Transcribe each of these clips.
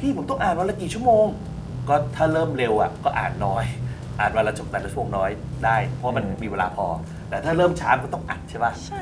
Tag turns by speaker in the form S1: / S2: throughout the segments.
S1: พี่ผมต้องอ่านวันละกี่ชั่วโมง ก็ถ้าเริ่มเร็วอะก็อ่านน้อย อ่านวันละจบแต่ละชั่วโมงน้อยได้ เพราะมันมีเวลาพอ แต่ถ้าเริ่มช้าก็ต้องอัดใช่ป่ะ
S2: ใช่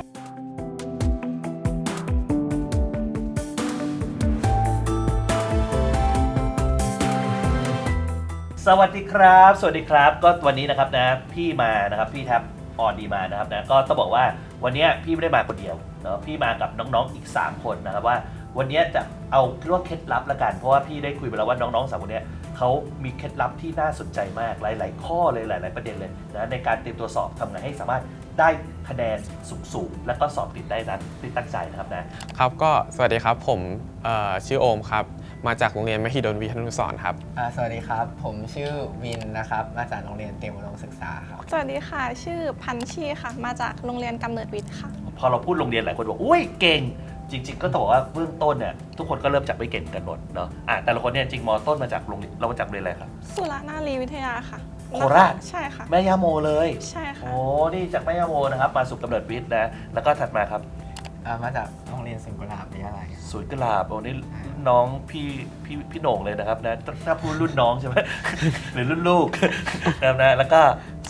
S1: สวัสดีครับ สวัสดีครับ ก็วันนี้นะครับนะพี่มานะครับพี่แท็บออนดีมานะครับนะก็ต้องบอกว่าวันนี้พี่ไม่ได้มาคนเดียวเนาะพี่มากับน้องๆอีก 3 คนนะครับว่า วันนี้จะเอาเรียกว่าเคล็ดลับละกัน เพราะว่าพี่ได้คุยไปแล้วว่าน้องๆสามคนเนี้ยเขามีเคล็ดลับที่น่าสนใจมากหลาย ๆ ข้อเลยหลาย ๆ ประเด็นเลยนะในการเตรียมตัวสอบทำไงให้สามารถได้คะแนนสูงๆแล้วก็สอบติดได้นั้นที่ตั้งใจนะครับนะ
S3: ครับก็สวัสดีครับผมเอ่อชื่อโอมครับ มาจากโรงเรียนมหิดลวิทยานุสรณ์ครับ
S4: อ่าสวัสดีครับ ผมชื่อวินนะครับ มาจากโรงเรียนเตรียมอุดมศึกษาครับ
S2: สวัสดีค่ะ ชื่อพันชีค่ะ มาจากโรงเรียนกำเนิดวิทย์ค่ะ
S1: พอเราพูดโรงเรียนหลายคนบอกอุ้ยเก่ง จริง ๆ ก็ต้องบอกว่าเบื้องต้นเนี่ยทุกคนก็เริ่มจากไม่เก่งกันหมดเนาะอะแต่ละคนเนี่ยจริงมต้นมาจากโรงเรียนเรามาจากโรงเรียนอะไรครับ
S2: สุรนารีวิทยาค่ะ
S1: โคราช
S2: ใช่ค่ะ
S1: แม่ย่าโมเลย
S2: ใช่ค่ะ
S1: โอ้นี่จากแม่ย่าโมนะครับมาสู่กำเนิดวิทย์นะแล้วก็ถัดมาครับ
S4: อ่ามาจากโรงเรียนสิงห์กุหลาบวิทยาลัยครับ
S1: สวนกุหลาบโอ้นี่น้องพี่พี่พี่โหน่งเลยนะครับนะถ้าพูดรุ่นน้องใช่ไหม หรือรุ่นลูกนะครับนะแล้วก็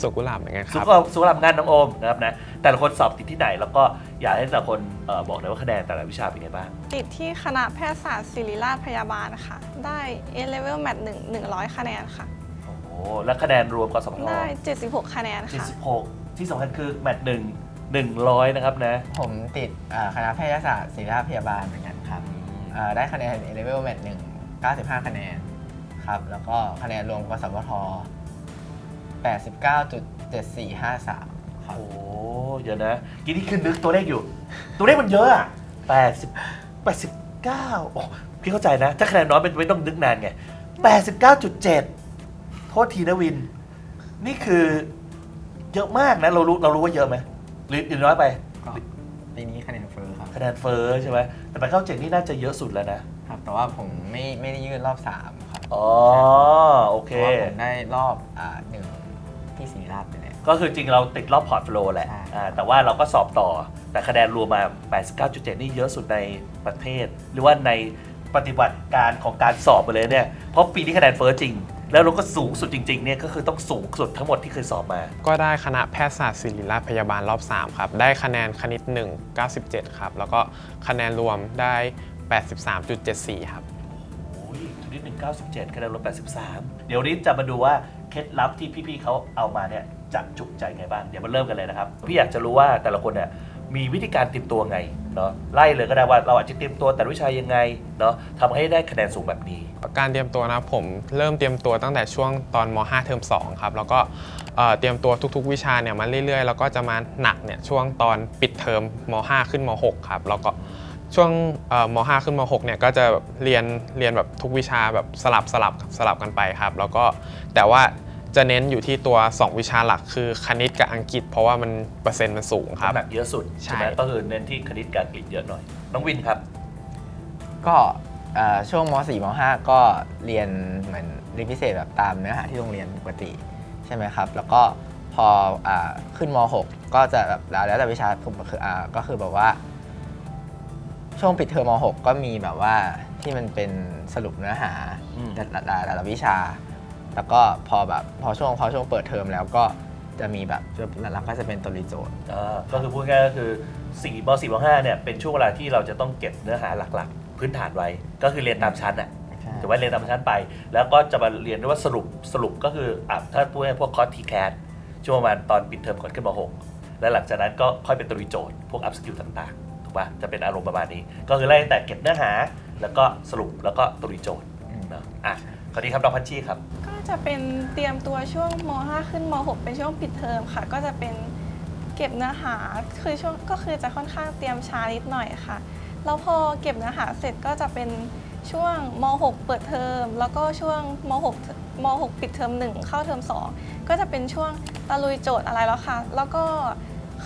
S3: สุกุหลาบเหมือนกันค
S1: สุ
S3: รับ
S1: ขสุขลามงานน้องโอมนะครับนะแต่ละคนสอบติดที่ไหน แล้วก็อยากให้แต่ละคนเอ่อบอกหน่อยว่าคะแนนแต่ละวิชาเป็นไงบ้าง
S2: ติดที่คณะแพทยศาสตร์ศิริราชพยาบาลค่ะ ได้ A level math 1 100 คะแนนค่ะ
S1: โอ้โหแล้วคะแนนรวมกสพท
S2: ได้ 76 คะแนนค่ะ
S1: 76 ที่สำคัญคือแมตช์หนึ่งหนึ่งร้อยนะครับนะ
S4: ผมติดอ่าคณะแพทยศาสตร์ศิริราชพยาบาลเหมือนกันครับอ่าได้คะแนน A level math 1 95 คะแนนครับ แล้วก็คะแนนรวมกสพท 89.7453ครับ
S1: โอ้โหเดี๋ยวนะกินที่ขึ้นนึกตัวเลขอยู่ ตัวเลขมันเยอะอะ80 89โอ้พี่เข้าใจนะ ถ้าคะแนนน้อยเป็นไม่ต้องนึกนานไง89.7โทษทีนะวิน นี่คือเยอะมากนะ เรารู้เรารู้ว่าเยอะไหมหรือหรือน้อยไป
S4: ก็ปีนี้คะแนนเฟอร์ครับ
S1: คะแนนเฟ้อใช่ไหมแต่ไปเข้าเจ็ดนี่น่าจะเยอะสุดแล้วนะ
S4: ครับ แต่ว่าผมไม่ไม่ได้ยื่นรอบ 3 ครับ
S1: อ๋อ โอเค
S4: เพราะว่าผมได้รอบอ่าหนึ่ง ที่ศิริราชไปแล้ว
S1: ก็คือจริงเราติดรอบพอร์ตโฟลิโอแหละ
S4: ใช่
S1: อ่าแต่ว่าเราก็สอบต่อแต่คะแนนรวมมา 89.7 นี่เยอะสุดในประเทศ หรือว่าในปฏิบัติการของการสอบไปเลยเนี่ยเพราะปีนี้คะแนนเฟ้อจริง แล้วเราก็สูงสุดจริงๆเนี่ยก็คือต้องสูงสุดทั้งหมดที่เคยสอบมา
S3: ก็ได้คณะแพทยศาสตร์ศิริราชพยาบาลรอบ 3 ครับ ได้คะแนนคณิต 1 97 ครับ แล้วก็คะแนนรวมได้ 83.74 ครับ
S1: โอ้ยคณิต197คะแนนรวม83เดี๋ยวนี้จะมาดูว่า เคล็ดลับที่พี่ๆเขาเอามาเนี่ยจะจุใจไงบ้างเดี๋ยวมาเริ่มกันเลยนะครับ พี่อยากจะรู้ว่าแต่ละคนเนี่ยมีวิธีการเตรียมตัวไงเนาะไล่เลยก็ได้ว่าเราอาจจะเตรียมตัวแต่ละวิชายังไงเนาะทำให้ได้คะแนนสูงแบบนี้
S3: การเตรียมตัวนะผมเริ่มเตรียมตัวตั้งแต่ช่วงตอนม .5 เทอม2ครับแล้วก็เอ่อเตรียมตัวทุกๆ วิชาเนี่ยมาเรื่อยๆ แล้วก็จะมาหนักเนี่ยช่วงตอนปิดเทอมม .5 ขึ้นม .6 ครับ แล้วก็ ช่วงเอ่อม .5 ขึ้นม .6 เนี่ยก็จะแบบเรียนเรียนแบบทุกวิชาแบบสลับสลับสลับกันไปครับ แล้วก็แต่ว่าจะเน้นอยู่ที่ตัว 2 วิชาหลักคือคณิตกับอังกฤษ เพราะว่ามันเปอร์เซ็นต์มันสูงครับ
S1: น้ำหนักเยอะสุด
S3: ใช่
S1: ใช่ไหมก็คือเน้นที่คณิตกับอังกฤษเยอะหน่อย น้องวินครับ
S4: ก็เอ่อช่วงม .4 ม .5 ก็เรียนเหมือนเรียนพิเศษแบบตามเนื้อหาที่โรงเรียนปกติใช่ไหมครับ แล้วก็พออาขึ้นม .6 ก็จะแบบแล้วแล้วแต่วิชาผมคืออ่าก็คือแบบว่า ช่วงปิดเทอมม .6 ก็มีแบบว่าที่มันเป็นสรุปเนื้อหา
S1: อืม
S4: แต่ละแต่ละแต่ละวิชา แล้วก็พอแบบพอช่วงพอช่วงเปิดเทอมแล้วก็จะมีแบบหลักๆก็จะเป็นตัวรีโจทย์
S1: อ่าก็คือพูดง่ายๆก็คือ4ม4ม5เนี่ยเป็นช่วงเวลาที่เราจะต้องเก็บเนื้อหาหลักๆ พื้นฐานไว้ ก็คือเรียนตามชั้นอะ
S4: ใช่
S1: ถือว่าเรียนตามชั้นไป แล้วก็จะมาเรียนด้วยว่าสรุปสรุปก็คืออะถ้าพูดง่ายๆพวกคอร์สทีแคสช่วงประมาณตอนปิดเทอมก่อนขึ้นม 6 แล้วหลังจากนั้นก็ค่อยเป็นตัวรีโจทย์ พวกอัพสกิลต่างๆ ถูกปะจะเป็นอารมณ์ประมาณนี้ ก็คือไล่ตั้งแต่เก็บเนื้อหา แล้วก็สรุปแล้วก็ตัวรีโจทย์
S4: อืม
S1: เนาะอะคราวนี้ครับน้องพัชชีครับ
S2: ก็จะเป็นเตรียมตัวช่วงม 5 ขึ้นม 6 เป็นช่วงปิดเทอมค่ะ ก็จะเป็นเก็บเนื้อหาคือช่วงก็คือจะค่อนข้างเตรียมช้านิดหน่อยค่ะแล้วพอเก็บเนื้อหาเสร็จก็จะเป็นช่วงม 6 เปิดเทอม แล้วก็ช่วงม 6 ม 6 ปิดเทอม 1 เข้าเทอม 2 ก็จะเป็นช่วงตะลุยโจทย์อะไรแล้วค่ะ แล้วก็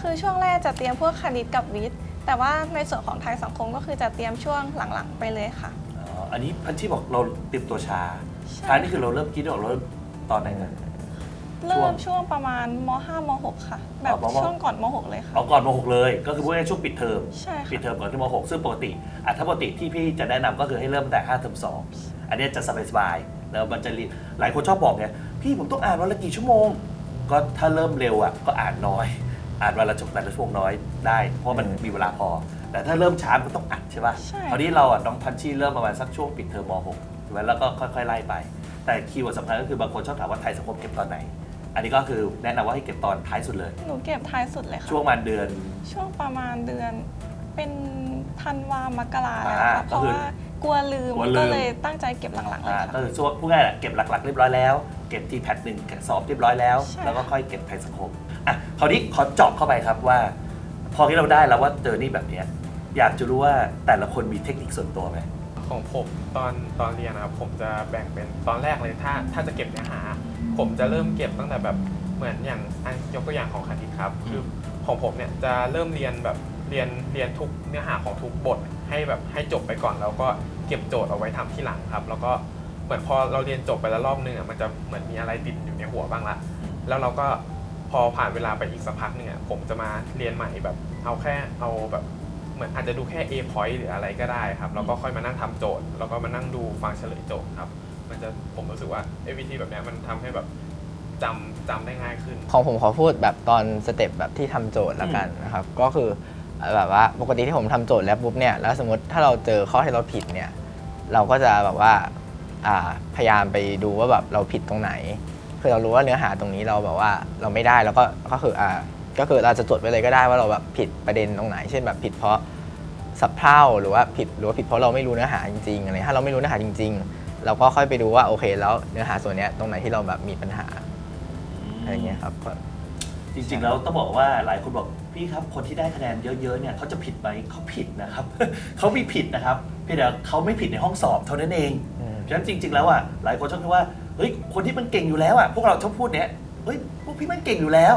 S2: คือช่วงแรกจะเตรียมพวกคณิตกับวิทย์ แต่ว่าในส่วนของไทยสังคมก็คือจะเตรียมช่วงหลังๆไปเลยค่ะ
S1: อ๋ออันนี้พันชีบอกเราเตรียมตัวช้า
S2: ใช่
S1: ช้านี่คือเราเริ่มคิดออกเราเริ่มตอนไหนนะ
S2: เริ่มช่วงประมาณม5ม6ค่ะ แบบ
S1: อ๋อม
S2: ช่วงก่อนม6เลยค่ะ
S1: เอาก่อนม .6 เลย ก็คือพูดง่ายๆช่วงปิดเทอม
S2: ใช่
S1: ปิด
S2: ค่ะ
S1: เทอมก่อนที่ม .6 ซึ่งปกติอะถ้าปกติที่พี่จะแนะนำก็คือให้เริ่มตั้งแต่5เทอม2อันเนี้ยจะสบายๆแล้วมันจะเรียนหลายคนชอบบอกไงพี่ผมต้องอ่านวันละกี่ชั่วโมง ก็ถ้าเริ่มเร็วอะก็อ่านน้อย อ่านวันละจบแต่ละชั่วโมงน้อยได้ เพราะมันมีเวลาพอ แต่ถ้าเริ่มช้ามันก็ต้องอัดใช่ป่ะ
S2: ใช่
S1: คราวนี้เราอะน้องพันชี่เริ่มประมาณสักช่วงปิดเทอมม .6 ใช่ไหมแล้วก็ค่อยๆไล่ไป แต่คีย์เวิร์ดสำคัญก็คือบางคนชอบถามว่าไทยสังคมเก็บตอนไหน อันนี้ก็คือแนะนำว่าให้เก็บตอนท้ายสุดเลย
S2: หนูเก็บท้ายสุดเลยค่ะ
S1: ช่วงประมาณเดือน
S2: ช่วงประมาณเดือนเป็นธันวามกรา
S1: อ่า
S2: เลยค่ะ
S1: ก็
S2: เพราะ
S1: คือ
S2: ว่ากลัวลืม
S1: กลัวลืม
S2: ก็เลยตั้งใจเก็บหลังๆเลย
S1: อ่าก็
S2: ค่ะ
S1: คือช่วงพูดง่ายๆแหละเก็บหลักๆเรียบร้อยแล้ว เก็บทีแพทหนึ่งสอบเรียบร้อยแล้ว
S2: ใช่
S1: แล้วก็ค่อยเก็บไทยสังคม อะคราวนี้ขอเจาะเข้าไปครับว่า พอที่เราได้แล้วว่าเจอนี่แบบเนี้ยอยากจะรู้ว่าแต่ละคนมีเทคนิคส่วนตัวไหม
S3: ของผมตอนตอนเรียนนะครับผมจะแบ่งเป็นตอนแรกเลยถ้าถ้าจะเก็บเนื้อหา ผมจะเริ่มเก็บตั้งแต่แบบเหมือนอย่างอะยกตัวอย่างของคณิตครับคือของผมเนี่ยจะเริ่มเรียนแบบเรียนเรียนทุกเนื้อหาของทุกบทให้แบบให้จบไปก่อนแล้วก็เก็บโจทย์เอาไว้ทำที่หลังครับ แล้วก็เหมือนพอเราเรียนจบไปแล้วรอบนึงอะมันจะเหมือนมีอะไรติดอยู่ในหัวบ้างละแล้วเราก็ พอผ่านเวลาไปอีกสักพักหนึ่งอะผมจะมาเรียนใหม่แบบเอาแค่เอาแบบเหมือนอาจจะดูแค่ A point หรืออะไรก็ได้ครับแล้วก็ค่อยมานั่งทำโจทย์ แล้วก็มานั่งดูฟังเฉลยโจทย์ครับ มันจะผมรู้สึกว่าไอ้วิธีแบบเนี้ยมันทำให้แบบจำจำได้ง่ายขึ้น
S4: ของผมขอพูดแบบตอนสเต็ปแบบที่ทำโจทย์ละกันนะครับ ก็คือแบบว่าปกติที่ผมทำโจทย์แล้วปุ๊บเนี่ยแล้วสมมติถ้าเราเจอข้อที่เราผิดเนี่ยเราก็จะแบบว่าอ่าพยายามไปดูว่าแบบเราผิดตรงไหน คือเรารู้ว่าเนื้อหาตรงนี้เราแบบว่าเราไม่ได้แล้วก็ก็คืออ่าก็คือเราจะจดไว้เลยก็ได้ว่าเราแบบผิดประเด็นตรงไหน เช่นแบบผิดเพราะสับเพร่าหรือว่าผิดหรือว่าผิดเพราะเราไม่รู้เนื้อหาจริงๆอะไรถ้าเราไม่รู้เนื้อหาจริง ๆ เราก็ค่อยไปดูว่าโอเค แล้วเนื้อหาส่วนเนี้ยตรงไหนที่เราแบบมีปัญหาอะไรเงี้ยครับก็
S1: จริงๆแล้วต้องบอกว่าหลายคนบอกพี่ครับคนที่ได้คะแนนเยอะๆเนี่ยเขาจะผิดไหมเขาผิดนะครับเขามีผิดนะครับเพียงแต่เขาไม่ผิดในห้องสอบเท่านั้นเอง
S4: อืม
S1: ฉะนั้นจริง ๆ แล้วอะหลายคนชอบคิดว่า เฮ้ยคนที่มันเก่งอยู่แล้วอะพวกเราชอบพูดเนี้ยเฮ้ยพวกพี่มันเก่งอยู่แล้ว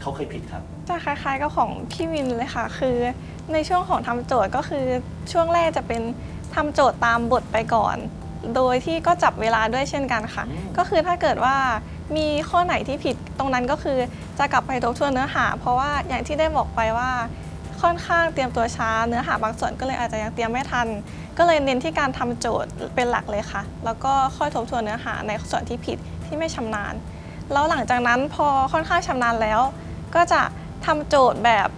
S1: เขาเคยผิดครับ
S2: จะคล้ายๆกับของพี่วินเลยค่ะ คือในช่วงของทำโจทย์ก็คือช่วงแรกจะเป็นทำโจทย์ตามบทไปก่อน โดยที่ก็จับเวลาด้วยเช่นกันค่ะ
S1: อืม
S2: ก็คือถ้าเกิดว่ามีข้อไหนที่ผิดตรงนั้นก็คือจะกลับไปทบทวนเนื้อหา เพราะว่าอย่างที่ได้บอกไปว่า ค่อนข้างเตรียมตัวช้าเนื้อหาบางส่วนก็เลยอาจจะยังเตรียมไม่ทัน ก็เลยเน้นที่การทำโจทย์เป็นหลักเลยค่ะ แล้วก็ค่อยทบทวนเนื้อหาในส่วนที่ผิดที่ไม่ชำนาญ แล้วหลังจากนั้นพอค่อนข้างชำนาญแล้ว ก็จะทำโจทย์แบบ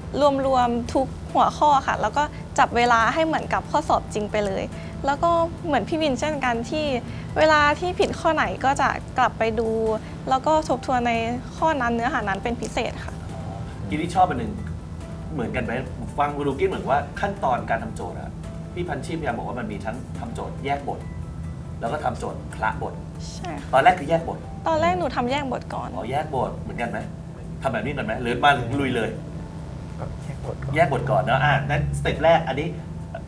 S2: รวมๆทุกหัวข้อค่ะ แล้วก็จับเวลาให้เหมือนกับข้อสอบจริงไปเลย แล้วก็เหมือนพี่วินเช่นกันที่ เวลาที่ผิดข้อไหนก็จะกลับไปดู แล้วก็ทบทวนในข้อนั้นเนื้อหานั้นเป็นพิเศษค่ะ
S1: กินที่ชอบอันหนึ่ง เหมือนกันไหมฟังดูกินเหมือนว่าขั้นตอนการทำโจทย์อะพี่พันชีพพยายามบอกว่ามันมีทั้งทำโจทย์แยกบท แล้วก็ทำโจทย์คละบท
S2: ใช่ค่ะ
S1: ตอนแรกคือแยกบท
S2: ตอนแรกหนูทำแยกบทก่อน
S1: อ๋อแยกบทเหมือนกันไหมทำแบบนี้กันไหมหรือมาลุยเลย
S4: ก็แยกบทก่อน
S1: แยกบทก่อนเนอะอะนั้นสเต็ปแรกอันนี้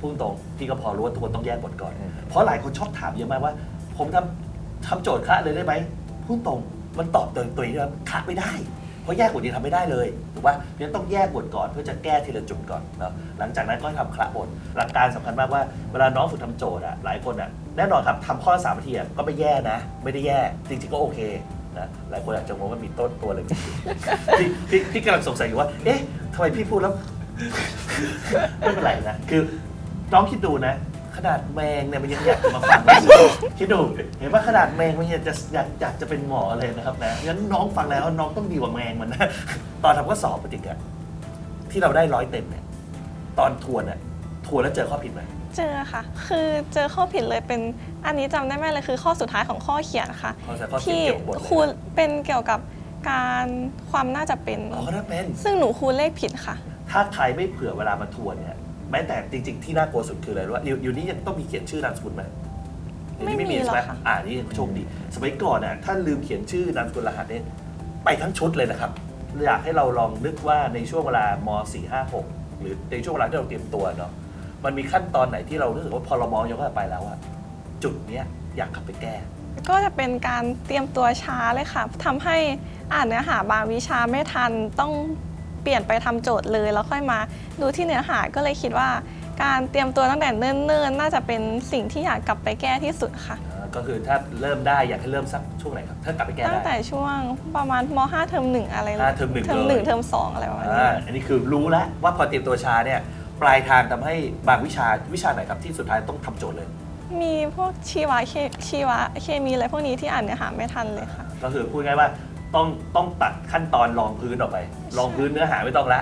S1: พูดตรงพี่ก็พอรู้ว่าทุกคนต้องแยกบทก่อน
S4: อืม
S1: เพราะหลายคนชอบถามเยอะมากว่า ผมทำทำโจทย์คละเลยได้ไหมพูดตรงมันตอบตัวตัวเองว่าคละไม่ได้เพ ราะแยกบทยังทำไม่ได้เลยถูกป่ะเพราะฉะนั้นต้องแยกบทก่อนเพื่อจะแก้ทีละจุดก่อนเนาะหลังจากนั้นก็ทำคละบทหลักการสำคัญมากว่าเวลาน้องฝึกทำโจทย์อะหลายคนอะแน่นอนครับทำข้อละสามนาทีอะก็ไม่แย่นะ ไม่ได้แย่จริงๆก็โอเคนะหลายคนอาจจะงงว่ามีต้นตัวอะไรไม่รู้พี่พี่พี่กำลังสงสัยอยู่ว่า เอ๊ะทำไมพี่พูดแล้ว ไม่เป็นไรนะ คือน้องคิดดูนะ ขนาดแมงเนี่ยมันยังอยากจะมาฟังเราคิดดูเห็นว่าขนาดแมงมันยังจะอยากอยากจะเป็นหมอเลยนะครับนะงั้นน้องฟังแล้วน้องต้องดีกว่าแมงมันนะตอนทำข้อสอบปฏิกิริยที่เราได้ร้อยเต็มเนี่ยตอนทวนเนี่ยทวนแล้วเจอข้อผิดไหม
S2: เจอค่ะ คือเจอข้อผิดเลยเป็นอันนี้จำได้ไหมเลยคือข้อสุดท้ายของข้อเขียนค่ะ
S1: ข้อสอบข้อผิด
S2: ที่
S1: เกี่ยวกับบทเลย
S2: ครูเป็นเกี่ยวกับการความน่าจะเป็น
S1: อ๋อก็น่าเป็น
S2: ซึ่งหนูครูเลขผิดค่ะ
S1: ถ้าใครไม่เผื่อเวลามาทวนเนี่ย แม้แต่จริง ๆ ที่น่ากลัวสุดคืออะไรรู้ว่าอยู่อยู่นี่ยังต้องมีเขียนชื่อนามสกุลไหมเดี๋ยวนี้
S2: ไม่มี
S1: ใช่ไหม
S2: หรอกค่ะ
S1: อ่านี่โชคดี สมัยก่อนน่ะถ้าลืมเขียนชื่อนามสกุลรหัสเนี่ยไปทั้งชุดเลยนะครับ อยากให้เราลองนึกว่าในช่วงเวลาม4 5 6 หรือในช่วงเวลาที่เราเตรียมตัวเนาะมันมีขั้นตอนไหนที่เรารู้สึกว่าพอเรามองย้อนกลับไปแล้วอะจุดเนี้ยอยากกลับไปแก้
S2: ก็จะเป็นการเตรียมตัวช้าเลยค่ะทำให้อ่านเนื้อหาบางวิชาไม่ทันต้อง เปลี่ยนไปทำโจทย์เลย แล้วค่อยมาดูที่เนื้อหาก็เลยคิดว่า การเตรียมตัวตั้งแต่เนิ่นๆ น่าจะเป็นสิ่งที่อยากกลับไปแก้ที่สุดค่ะ
S1: อ่าก็คือถ้าเริ่มได้อยากให้เริ่มสักช่วงไหนครับถ้ากลับไปแก้
S2: ตั้ง
S1: ได้
S2: แต่ช่วงประมาณม .5 เทอมหนึ่งอะไร
S1: ห้าเทอมหนึ่ง
S2: เทอม
S1: เลย
S2: หนึ่งเทอมสองอะไรประมาณนี้
S1: อ่าอันนี้คือรู้แล้วว่าพอเตรียมตัวช้าเนี่ยปลายทางทำให้บางวิชาวิชาไหนครับที่สุดท้ายต้องทำโจทย์เลย
S2: มีพวกชีวะเคชีวะเคมีอะไรพวกนี้ที่อ่านเนื้อหาไม่ทันเลยค่ะ
S1: ก็คือพูดง่ายๆว่า ต้องต้องตัดขั้นตอนรองพื้นออกไปรองพื้นเนื้อหาไม่ต้องละ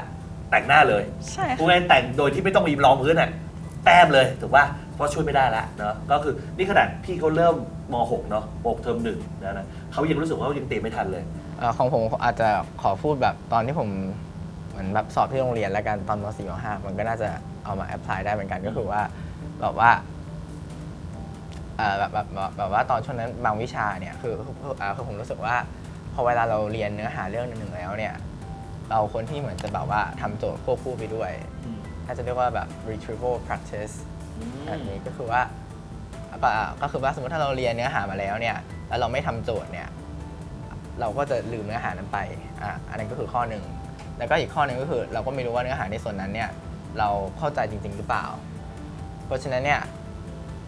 S1: แต่งหน้าเลย
S2: ใช่
S1: พูด
S2: ค่ะ
S1: ง่ายๆแต่งโดยที่ไม่ต้องมีรองพื้นอะแต้มเลยถูกป่ะเพราะช่วยไม่ได้ละเนาะก็คือนี่ขนาดพี่เขาเริ่มม .6 เนาะม .6 เทอมหนึ่งนะนะเขายังรู้สึกว่าเขายังเตรียมไม่ทันเลย
S4: เอ่อของผมอาจจะขอพูดแบบตอนที่ผมเหมือนแบบสอบที่โรงเรียนแล้วกันตอนม .4 ม .5 มันก็น่าจะเอามาแอพพลายได้เหมือนกันก็คือว่าแบบว่าเอ่อแบบแบบแบบแบบว่าตอนช่วงนั้นบางวิชาเนี่ยคือคืออ่าคือผมรู้สึกว่าพ อเวลาเราเรียนเนื้อหาเรื่องหนึ่งๆแล้วเนี่ย เราคนที่เหมือนจะแบบว่าทำโจทย์ควบคู่ไปด้วยถ้าจะเรียกว่าแบบ retrieval practice แบบนี้ก็คือว่าอ่าก็คือว่าสมมติถ้าเราเรียนเนื้อหามาแล้วเนี่ย แล้วเราไม่ทำโจทย์เนี่ย เราก็จะลืมเนื้อหานั้นไปอะอันนั้นก็คือข้อหนึ่ง แล้วก็อีกข้อหนึ่งก็คือ เราก็ไม่รู้ว่าเนื้อหาในส่วนนั้นเนี่ย เราเข้าใจจริง ๆ หรือเปล่า เพราะฉะนั้นเนี่ย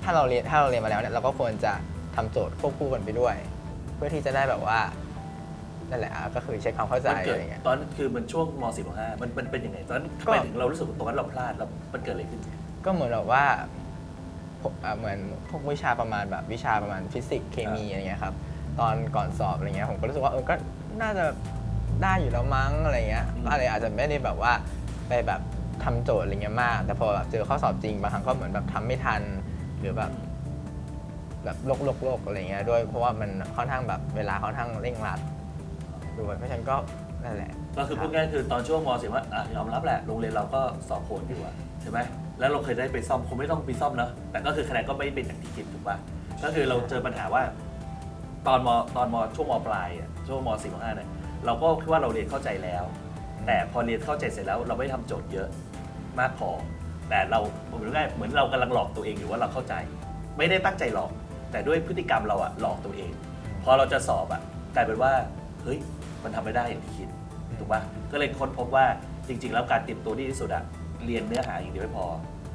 S4: ถ้าเราเรียนถ้าเราเรียนมาแล้วเนี่ย เราก็ควรจะทำโจทย์ควบคู่กันไปด้วย เพื่อที่จะได้แบบว่า นั่นแหละอะก็คือเช็คความเข้าใจ
S1: มันเกิ
S4: อะ
S1: ด
S4: ไรเงี้ย
S1: ตอนคือมันช่วงม .4 ม .5 มันมันเป็นยังไงตอนนั้นทำไมถึงเรารู้สึกว่าตรงนั้นเราพลาดแล้วมันเกิดอะไรขึ้น
S4: ก็เหมือนแบบว่าพวกอะเหมือนพวกวิชาประมาณแบบวิชาประมาณฟิสิกส์เคมีอะไรเงี้ยครับ ตอนก่อนสอบอะไรเงี้ยผมก็รู้สึกว่าเออก็น่าจะได้อยู่แล้วมั้งอะไรเงี้ย
S1: อืม
S4: อะไรอาจจะไม่ได้แบบว่าไปแบบทำโจทย์อะไรเงี้ยมาก แต่พอแบบเจอข้อสอบจริงบางครั้งก็เหมือนแบบทำไม่ทัน หรือแบบแบบโลกโลกโลกอะไรเงี้ยด้วยเพราะว่ามันค่อนข้างแบบเวลาค่อนข้างเร่งรัด ด้วย เพราะฉะนั้นก็นั่นแหละ
S1: ก็คือพูดง่ายๆคือตอนช่วงม .4 ว่าอะยอมรับแหละโรงเรียนเราก็สอบโหดอยู่อะใช่ไหมแล้วเราเคยได้ไปซ่อมคงไม่ต้องไปซ่อมเนอะแต่ก็คือคะแนนก็ไม่เป็นอย่างที่คิดถูกป่ะก็คือเราเจอปัญหาว่า ตอนมตอนมช่วงมปลายอะช่วงม .4 ม .5 เนี่ยเราก็คิดว่าเราเรียนเข้าใจแล้ว แต่พอเรียนเข้าใจเสร็จแล้วเราไม่ทำโจทย์เยอะมากพอแต่เราเหมือนง่ายเหมือนเรากำลังหลอกตัวเองอยู่ว่าเราเข้าใจ ไม่ได้ตั้งใจหลอก แต่ด้วยพฤติกรรมเราอะหลอกตัวเอง พอเราจะสอบอะกลายเป็นว่าเฮ้ย มันทำไม่ได้อย่างที่คิดถูกปะก็เลยค้นพบว่าจริง ๆ แล้วการเตรียมตัวที่ดีที่สุดอะเรียนเนื้อหาอย่างเดียวไม่พอ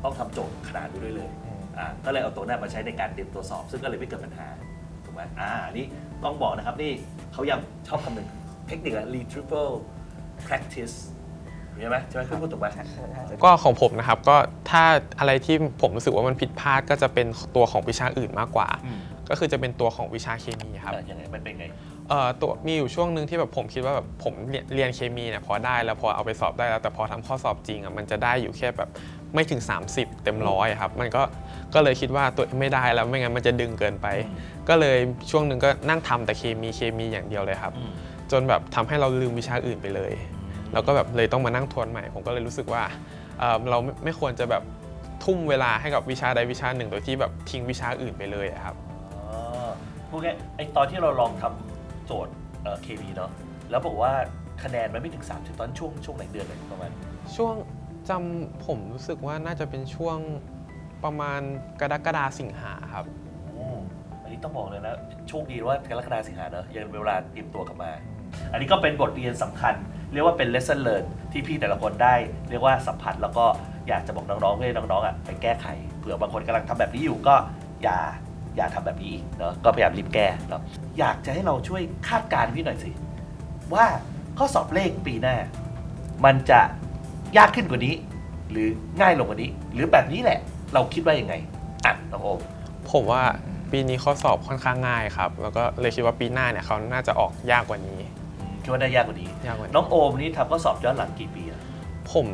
S1: ต้องทำโจทย์ขนาดไปด้วยเลยอ่าก็เลยเอาตัวนั้นมาใช้ในการเตรียมตัวสอบ ซึ่งก็เลยไม่เกิดปัญหาถูกไหมอ่านี่ต้องบอกนะครับนี่เขายังชอบคำหนึ่งเทคนิคอะ retrieval practice ใช่ไหมใช่ไหมคุณพูดถูกไหม
S3: ก็ของผมนะครับก็ถ้าอะไรที่ผมรู้สึกว่ามันผิดพลาดก็จะเป็นตัวของวิชาอื่นมากกว่า
S1: อืม
S3: ก็คือจะเป็นตัวของวิชาเคมีครับ
S1: เออยังไงมันเป็นไง
S3: เอ่อ ตัวมีอยู่ช่วงหนึ่งที่แบบผมคิดว่าแบบผมเรียนเรียนเคมีเนี่ยพอได้แล้วพอเอาไปสอบได้แล้ว แต่พอทำข้อสอบจริงอะมันจะได้อยู่แค่แบบไม่ถึง 30 เต็มร้อยครับ มันก็ก็เลยคิดว่าตัวไม่ได้แล้วไม่งั้นมันจะดึงเกินไป ก็เลยช่วงหนึ่งก็นั่งทำแต่เคมีเคมีอย่างเดียวเลยครับ
S1: อืม
S3: จนแบบทำให้เราลืมวิชาอื่นไปเลย แล้วก็แบบเลยต้องมานั่งทวนใหม่ ผมก็เลยรู้สึกว่าเอ่อเราไม่ไม่ควรจะแบบทุ่มเวลาให้กับวิชาใดวิชาหนึ่ง โดยที่แบบทิ้งวิชาอื่นไปเลยอะครับ
S1: อ๋อพูดง่ายไอตอนที่เราลองทำ โจทย์เคมีเนาะแล้วบอกว่าคะแนนมันไม่ถึง 30 ตอนช่วงช่วงไหนเดือนไหนประมาณ
S3: ช่วงจำผมรู้สึกว่าน่าจะเป็นช่วงประมาณกรกฎาสิงหาครับ
S1: โอ้อันนี้ต้องบอกเลยนะโชคดีว่ากรกฎาสิงหาเนอะยังเป็นเวลาเตรียมตัวกลับมา อันนี้ก็เป็นบทเรียนสำคัญ เรียกว่าเป็น lesson learn ที่พี่แต่ละคนได้ เรียกว่าสัมผัสแล้วก็อยากจะบอกน้องๆให้น้องๆอะไปแก้ไขเผื่อบางคนกำลังทำแบบนี้อยู่ก็อย่า อย่าทำแบบนี้อีกเนาะก็พยายามรีบแก้เนาะอยากจะให้เราช่วยคาดการณ์พี่หน่อยสิ ว่าข้อสอบเลขปีหน้า มันจะยากขึ้นกว่านี้ หรือง่ายลงกว่านี้ หรือแบบนี้แหละ เราคิดว่ายังไงอะน้องโอม
S3: ผมว่าปีนี้ข้อสอบค่อนข้างง่ายครับ แล้วก็เลยคิดว่าปีหน้าเนี่ยเขาน่าจะออกยากกว่านี้
S1: คิดว่าได้ยากกว่านี้
S3: ยากกว่านี้
S1: น้องโอมนี่ทำข้อสอบย้อนหลังกี่ปีอะ
S3: ผม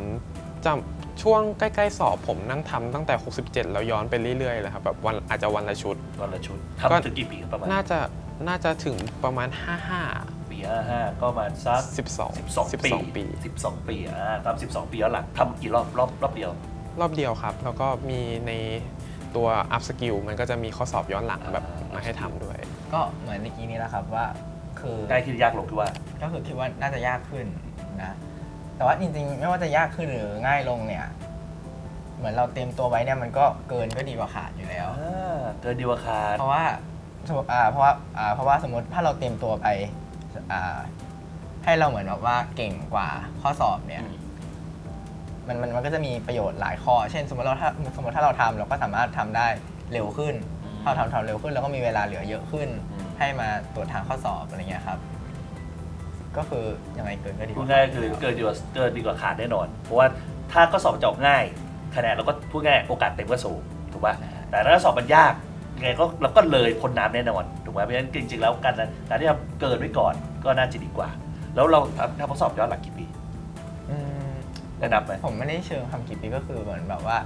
S3: จำ ช่วงใกล้ๆสอบผมนั่งทำตั้งแต่ 67 แล้วย้อนไปเรื่อยๆเลยครับแบบวันอาจจะวันละชุด
S1: วันละชุด
S3: ก็
S1: ทำถึงกี่ปีครับประมาณ
S3: น่าจะน่าจะถึงประมาณ 55
S1: ปีห้าห้าก็ประมาณสัก
S3: 12
S1: 12 ปี
S3: 12 ปี
S1: 12ปีอ่าทำ12ปีย้อนหลังทำกี่รอบรอบรอบเดียว
S3: รอบเดียวครับ แล้วก็มีในตัว up skill มันก็จะมีข้อสอบย้อนหลังแบบ
S1: อ่าม
S3: มาให้ทำด้วย
S4: ก็เหมือนเมื่อกี้นี้แหละครับว่าคือ
S1: ได้ที่ยากลงคือว่า
S4: ก็คือคิดว่าน่าจะยากขึ้นนะ แต่ว่าจริงๆ ไม่ว่าจะยากขึ้นหรือง่ายลงเนี่ย เหมือนเราเตรียมตัวไว้เนี่ยมันก็เกินก็ดีกว่าขาดอยู่แล้ว
S1: อ่าเกินดีกว่าคาด
S4: เพราะว่าสมมติอ่าเพราะว่าอ่าเพราะว่าสมมติถ้าเราเตรียมตัวไปอ่าให้เราเหมือนแบบว่าเก่งกว่าข้อสอบเนี่ยมันมันมันก็จะมีประโยชน์หลายข้อ เช่น สมมติเราถ้าสมมติถ้าเราทำเราก็สามารถทำได้เร็วขึ้น
S1: อืม
S4: ถ้าเราทำทำเร็วขึ้นเราก็มีเวลาเหลือเยอะขึ้น
S1: อืม
S4: ให้มาตรวจทางข้อสอบอะไรเงี้ยครับ ก็คือยังไงเกินก็ดี
S1: พูดง่ายๆคือเกินดีกว่าเกินดีกว่าขาดแน่นอน เพราะว่าถ้าข้อสอบจะออกง่ายคะแนนเราก็พูดง่ายโอกาสเต็มก็สูงถูกป่ะแต่ถ้าสอบมันยากยังไงก็เราก็เลยพ้นน้ำแน่นอนถูกไหมเพราะฉะนั้นจริงๆแล้วการการที่ทำเกินไว้ก่อนก็น่าจะดีกว่า แล้วเราทำทำข้อสอบย้อนหลังกี่ปี
S4: อืม
S1: ได้นับไหม
S4: ผมไม่ได้เชิงทำกี่ปีก็คือเหมือนแบบว่า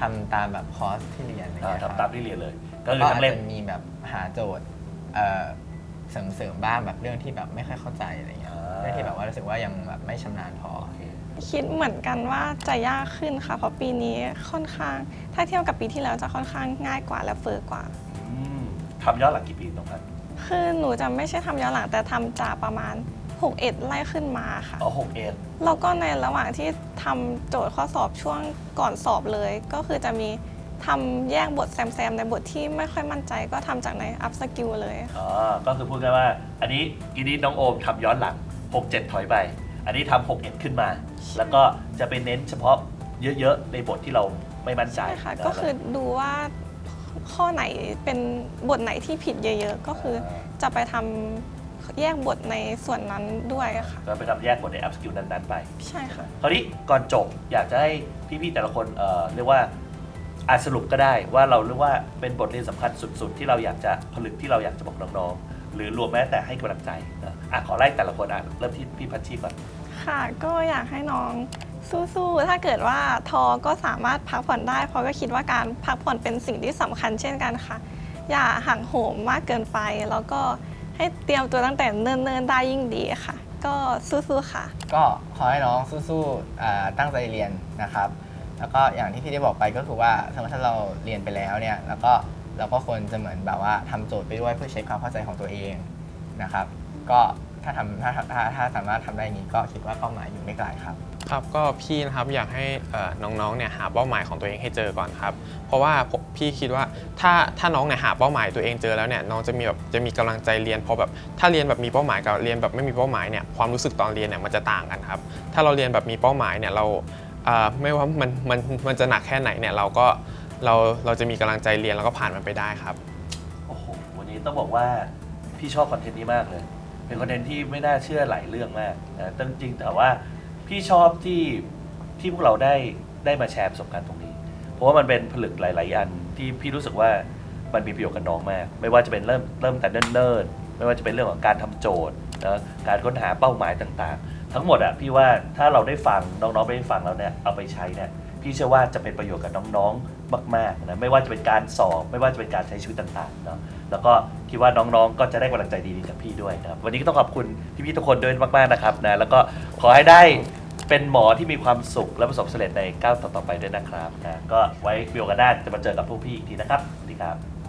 S4: ทำตามแบบคอร์สที่เรียนอะไร
S1: อ่า
S4: เงี้ยครับ
S1: ทำตามที่เรียนเลย ก็
S4: ก็
S1: คือ
S4: อา
S1: ทั้
S4: จ
S1: งเล่ม
S4: จะมีแบบหาโจทย์เอ่อเสริมๆบ้างแบบเรื่องที่แบบไม่ค่อยเข้าใจอะไรเงี้ย
S1: อ่า
S4: เรื่องที่แบบว่ารู้สึกว่ายังแบบไม่ชำนาญพอ
S1: โอเค
S2: คิดเหมือนกันว่าจะยากขึ้นค่ะ เพราะปีนี้ค่อนข้าง ถ้าเทียบกับปีที่แล้วจะค่อนข้างง่ายกว่าและเฟอร์กว่า
S1: อืมทำย้อนหลังกี่ปีน้องพัน
S2: คือหนูจะไม่ใช่ทำย้อนหลังแต่ทำจากประมาณ6เอ็ดไล่ขึ้นมาค่ะ
S1: อ๋อหกเอ็ด
S2: แล้วก็ในระหว่างที่ทำโจทย์ข้อสอบช่วงก่อนสอบเลย ก็คือจะมีทำแยกบทแซมๆ ในบทที่ไม่ค่อยมั่นใจก็ทำจากใน up skill เลยค่ะ
S1: อ๋อก็คือพูดง่ายๆว่า อันนี้กีนี้น้องโอมทำย้อนหลัง 6 7 ถอยไป อันนี้ทำ6 1 ขึ้นมา แล้วก็จะไปเน้นเฉพาะเยอะๆ ในบทที่เราไม่มั่นใจ
S2: ใช่ค่ะ
S1: นะ
S2: ก็คือดูว่าข้อไหนเป็นบทไหนที่ผิดเยอะๆ ก็คือจะไปทำแยกบทในส่วนนั้นด้วยค่ะ
S1: ก็ไปทำแยกบทใน up skill นั้นๆไป
S2: ใช่ค่ะ
S1: คราวนี้ก่อนจบอยากจะให้พี่ๆแต่ละคนเอ่อเรียกว่าอาจสรุปก็ได้ว่าเราเรียกว่าเป็นบทเรียนสำคัญสุด ๆ ที่เราอยากจะผลึกที่เราอยากจะบอกน้องๆหรือรวมแม้แต่ให้กำลังใจนะ อะขอไล่แต่ละคนอะเริ่มที่พี่พัชชีก่อน
S2: ค่ะ ก็อยากให้น้องสู้ๆ ถ้าเกิดว่าทอก็สามารถพักผ่อนได้ เพราะก็คิดว่าการพักผ่อนเป็นสิ่งที่สำคัญเช่นกันค่ะ อย่าห่างโหมมากเกินไป แล้วก็ให้เตรียมตัวตั้งแต่เนิ่นๆ ได้ยิ่งดีค่ะ ก็สู้ๆ ค่ะ
S4: ก็ขอให้น้องสู้ๆอ่าตั้งใจเรียนนะครับ แล้วก็อย่างที่พี่ได้บอกไปก็คือว่าสมมติถ้าเราเรียนไปแล้วเนี่ย แล้วก็เราก็ควรจะเหมือนแบบว่าทำโจทย์ไปด้วยเพื่อเช็คความเข้าใจของตัวเองนะครับ ก็ถ้าทำถ้าถ้าถ้าสามารถทำได้อย่างนี้ก็คิดว่าเป้าหมายอยู่ไม่ไกลครับ
S3: ครับก็พี่นะครับอยากให้เอ่อน้องๆเนี่ยหาเป้าหมายของตัวเองให้เจอก่อนครับ เพราะว่าผมพี่คิดว่าถ้าถ้าน้องเนี่ยหาเป้าหมายตัวเองเจอแล้วเนี่ยน้องจะมีแบบจะมีกำลังใจเรียนเพอแบบถ้าเรียนแบบมีเป้าหมายกับเรียนแบบไม่มีเป้าหมายเนี่ยความรู้สึกตอนเรียนเนี่ยมันจะต่างกันครับ ถ้าเราเรียนแบบมีเป้าหมายเนี่ยเราเอ่อไม่ว่ามันมันมันจะหนักแค่ไหนเนี่ยเราก็เราเราจะมีกำลังใจเรียนแล้วก็ผ่านมันไปได้ครับ
S1: โอ้โห วันนี้ต้องบอกว่าพี่ชอบคอนเทนต์นี้มากเลย เป็นคอนเทนต์ที่ไม่น่าเชื่อหลายเรื่องมากนะแต่จริงๆแต่ว่าพี่ชอบที่ที่พวกเราได้ได้มาแชร์ประสบการณ์ตรงนี้ เพราะว่ามันเป็นผลึกหลาย ๆ อันที่พี่รู้สึกว่ามันมีประโยชน์กับน้องมาก ไม่ว่าจะเป็นเริ่มเริ่มแต่เนิ่นๆไม่ว่าจะเป็นเรื่องของการทำโจทย์นะการค้นหาเป้าหมายต่างๆ ทั้งหมดอะพี่ว่าถ้าเราได้ฟังน้องๆได้ฟังแล้วเนี่ยเอาไปใช้เนี่ยพี่เชื่อว่าจะเป็นประโยชน์กับน้องๆมากๆนะไม่ว่าจะเป็นการสอบ ไม่ว่าจะเป็นการใช้ชีวิตต่างๆเนาะ แล้วก็คิดว่าน้องๆ ก็จะได้กำลังใจดีๆจากพี่ด้วยนะครับ วันนี้ก็ต้องขอบคุณพี่ๆทุกคนด้วยมากๆนะครับนะแล้วก็ขอให้ได้เป็นหมอที่มีความสุขและประสบความสำเร็จในก้าวต่อๆไปด้วยนะครับนะก็ไว้มีโอกาสหน้าจะมาเจอกับพวกพี่อีกทีนะครับสวัสดีครับ